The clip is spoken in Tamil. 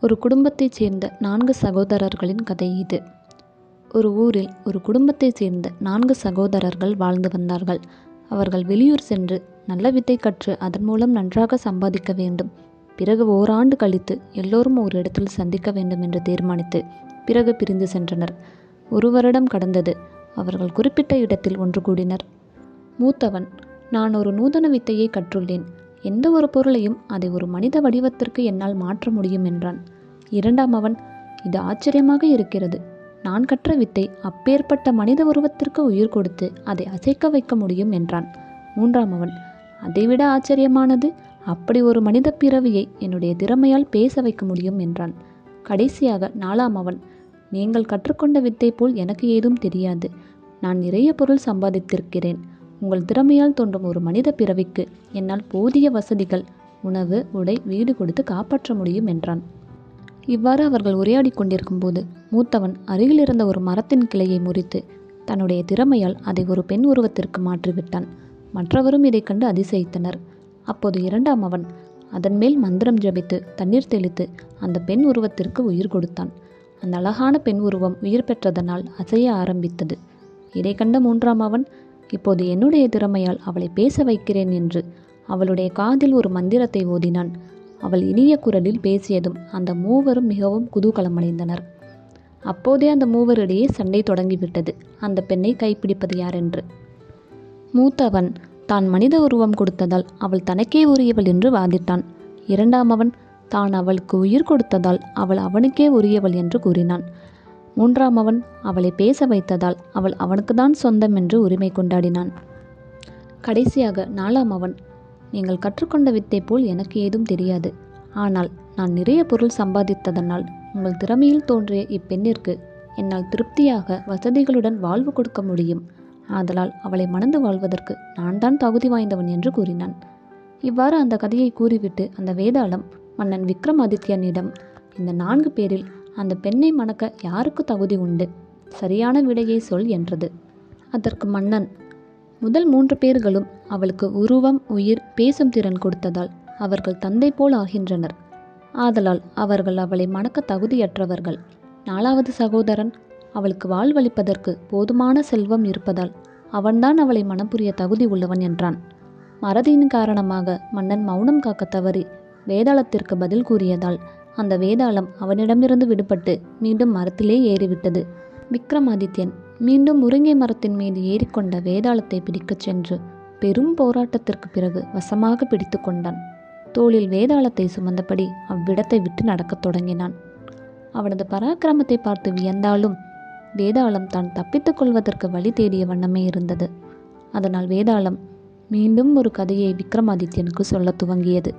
ஒரு குடும்பத்தைச் சேர்ந்த நான்கு சகோதரர்களின் கதை இது. ஒரு ஊரில் ஒரு குடும்பத்தைச் சேர்ந்த நான்கு சகோதரர்கள் வாழ்ந்து வந்தார்கள். அவர்கள் வெளியூர் சென்று நல்ல வித்தை கற்று அதன் மூலம் நன்றாக சம்பாதிக்க வேண்டும். பிறகு ஓராண்டு கழித்து எல்லோரும் ஒரு இடத்தில் சந்திக்க வேண்டும் என்று தீர்மானித்து பிறகு பிரிந்து சென்றனர். ஒரு வருடம் கடந்தது. அவர்கள் குறிப்பிட்ட இடத்தில் ஒன்று கூடினர். மூத்தவன் நான் ஒரு நூதன வித்தையை கற்றுள்ளேன். எந்த ஒரு பொருளையும் அதை ஒரு மனித வடிவத்திற்கு என்னால் மாற்ற முடியும் என்றான். இரண்டாம் அவன் இது ஆச்சரியமாக இருக்கிறது. நான் கற்ற வித்தை அப்பேற்பட்ட மனித உருவத்திற்கு உயிர் கொடுத்து அதை அசைக்க வைக்க முடியும் என்றான். மூன்றாம் அவன் அதைவிட ஆச்சரியமானது அப்படி ஒரு மனித பிறவியை என்னுடைய திறமையால் பேச வைக்க முடியும் என்றான். கடைசியாக நாலாம் அவன் நீங்கள் கற்றுக்கொண்ட வித்தை போல் எனக்கு ஏதும் தெரியாது. நான் நிறைய பொருள் சம்பாதித்திருக்கிறேன். உங்கள் திறமையால் தோன்றும் ஒரு மனித பிறவிக்கு என்னால் போதிய வசதிகள் உணவு உடை வீடு கொடுத்து காப்பாற்ற முடியும் என்றான். இவ்வாறு அவர்கள் உரையாடி கொண்டிருக்கும் போது மூத்தவன் அருகில் இருந்த ஒரு மரத்தின் கிளையை முறித்து தன்னுடைய திறமையால் அதை ஒரு பெண் உருவத்திற்கு மாற்றிவிட்டான். மற்றவரும் இதை கண்டு அதிசயித்தனர். அப்போது இரண்டாம் அவன் அதன் மேல் மந்திரம் ஜபித்து தண்ணீர் தெளித்து அந்த பெண் உருவத்திற்கு உயிர் கொடுத்தான். அந்த அழகான பெண் உருவம் உயிர் பெற்றதனால் அசைய ஆரம்பித்தது. இதை கண்ட மூன்றாம் அவன் இப்போது என்னுடைய திறமையால் அவளை பேச வைக்கிறேன் என்று அவளுடைய காதில் ஒரு மந்திரத்தை ஓதினான். அவள் இனிய குரலில் பேசியதும் அந்த மூவரும் மிகவும் குதூகலமடைந்தனர். அப்போதே அந்த மூவரிடையே சண்டை தொடங்கிவிட்டது. அந்த பெண்ணை கைப்பிடிப்பது யாரென்று? மூத்தவன் தான் மனித உருவம் கொடுத்ததால் அவள் தனக்கே உரியவள் என்று வாதிட்டான். இரண்டாம் அவன் தான் அவளுக்கு உயிர் கொடுத்ததால் அவள் அவனுக்கே உரியவள் என்று கூறினான். மூன்றாம் அவன் அவளை பேச வைத்ததால் அவள் அவனுக்குதான் சொந்தம் என்று உரிமை கொண்டாடினான். கடைசியாக நாலாம் அவன் நீங்கள் கற்றுக்கொண்ட வித்தை போல் எனக்கு ஏதும் தெரியாது. ஆனால் நான் நிறைய பொருள் சம்பாதித்ததனால் உங்கள் திறமையில் தோன்றிய இப்பெண்ணிற்கு என்னால் திருப்தியாக வசதிகளுடன் வாழ்வு கொடுக்க முடியும். ஆதலால் அவளை மணந்து வாழ்வதற்கு நான் தான் தகுதி வாய்ந்தவன் என்று கூறினான். இவ்வாறு அந்த கதையை கூறிவிட்டு அந்த வேதாளம் மன்னன் விக்ரமாதித்யனிடம் இந்த நான்கு பேரில் அந்த பெண்ணை மணக்க யாருக்கு தகுதி உண்டு? சரியான விடையை சொல் என்றது. அதற்கு மன்னன் முதல் மூன்று பேர்களும் அவளுக்கு உருவம் உயிர் பேசும் திறன் கொடுத்ததால் அவர்கள் தந்தை போல் ஆகின்றனர். ஆதலால் அவர்கள் அவளை மணக்க தகுதியற்றவர்கள். நாலாவது சகோதரன் அவளுக்கு வாழ்வளிப்பதற்கு போதுமான செல்வம் இருப்பதால் அவன்தான் அவளை மனப்புரிய தகுதி உள்ளவன் என்றான். மறதியின் காரணமாக மன்னன் மௌனம் காக்க தவறி வேதாளத்திற்கு பதில் கூறியதால் அந்த வேதாளம் அவனிடமிருந்து விடுபட்டு மீண்டும் மரத்திலே ஏறிவிட்டது. விக்ரமாதித்யன் மீண்டும் முருங்கை மரத்தின் மீது ஏறிக்கொண்ட வேதாளத்தை பிடிக்கச் சென்று பெரும் போராட்டத்திற்கு பிறகு வசமாக பிடித்து கொண்டான். தோளில் வேதாளத்தை சுமந்தபடி அவ்விடத்தை விட்டு நடக்கத் தொடங்கினான். அவனது பராக்கிரமத்தை பார்த்து வியந்தாலும் வேதாளம் தான் தப்பித்துக் கொள்வதற்கு வழி தேடிய வண்ணமே இருந்தது. அதனால் வேதாளம் மீண்டும் ஒரு கதையை விக்ரமாதித்யனுக்கு சொல்லத் துவங்கியது.